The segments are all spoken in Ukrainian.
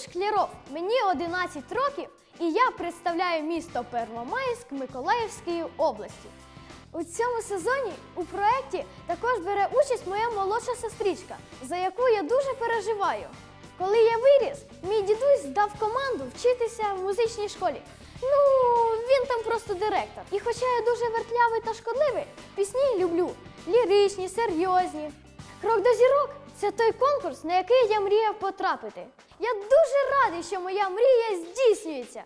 Шкляров. Мені 11 років, і я представляю місто Первомайськ Миколаївської області. У цьому сезоні у проєкті також бере участь моя молодша сестричка, за яку я дуже переживаю. Коли я виріс, мій дідусь дав команду вчитися в музичній школі. Ну, він там просто директор. І хоча я дуже вертлявий та шкодливий, пісні люблю ліричні, серйозні. Крок до зірок це той конкурс, на який я мріяв потрапити. Я дуже радий, що моя мрія здійснюється.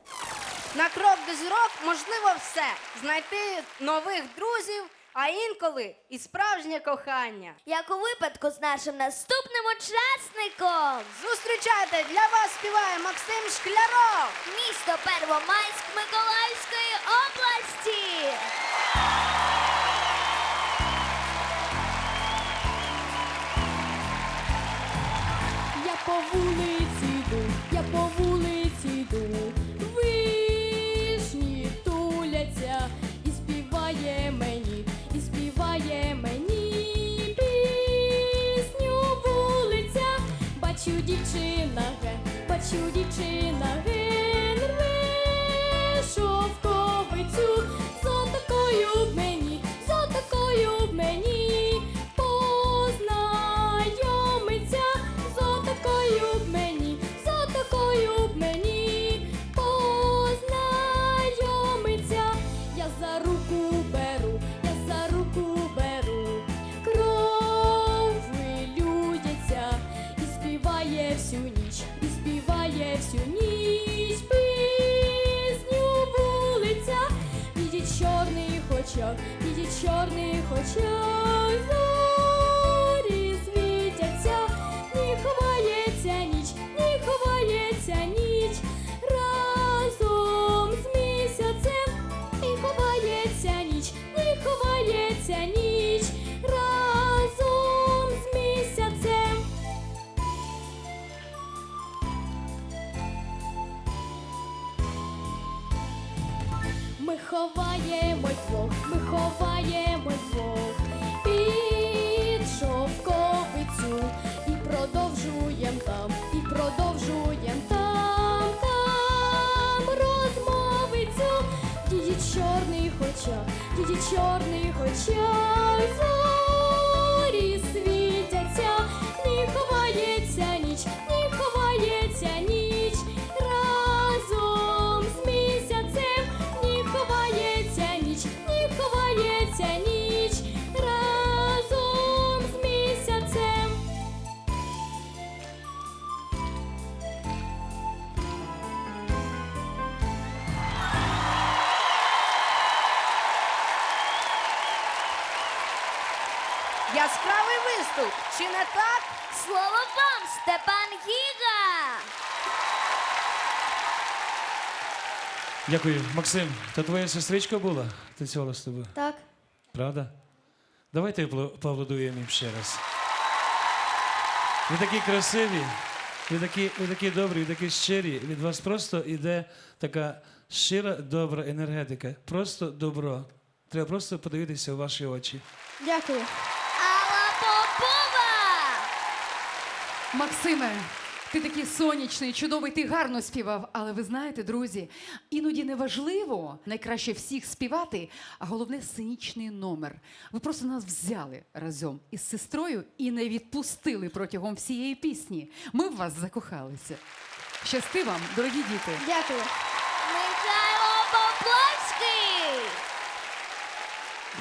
На крок до зірок можливо все. Знайти нових друзів, а інколи і справжнє кохання. Як у випадку з нашим наступним учасником. Зустрічайте, для вас співає Максим Шкляров. Місто Первомайськ Миколаївської області. Туляться і співає мені, і співає мені пісню вулиця. Бачу дівчина бачу дівчина очах, відіть чорних очах, Ми ховаємо двох, ми ховаємо двох під шовковицю і продовжуємо там, і продовжуємо там, там розмовицю. діді чорний очах, чорний її чорних очах Яскравий виступ. Чи не так? Слово вам, Степан Гіга. Дякую. Максим, то твоя сестричка була? Танцювала з тобою? Так. Правда? Давайте поаплодуємо їм ще раз. Ви такі красиві, ви такі, ви такі добрі, ви такі щирі. Від вас просто йде така щира, добра енергетика. Просто добро. Треба просто подивитися в ваші очі. Дякую. Попова. Максиме, ти такий сонячний, чудовий, ти гарно співав. Але ви знаєте, друзі, іноді не важливо найкраще всіх співати, а головне сценічний номер. Ви просто нас взяли разом із сестрою і не відпустили протягом всієї пісні. Ми в вас закохалися. Щасти вам, дорогі діти! Дякую. Михайло Поплавський.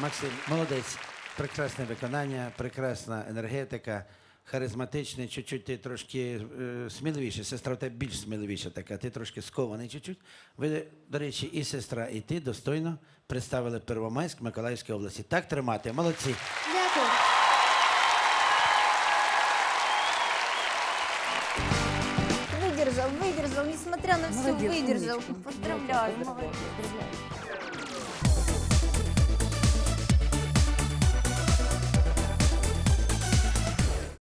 Максим, молодець Прекрасне виконання, прекрасна енергетика, харизматичний, чуть-чуть ти трошки е, сміливіше. Сестра у тебе більш сміливіша така, ти трошки скований чуть-чуть. Ви, до речі, і сестра, і ти достойно представили Первомайськ Миколаївської області. Так тримати, молодці. Дякую. Выдержал, выдержал, несмотря на все, Молодец, выдержал. умничка. Поздравляю.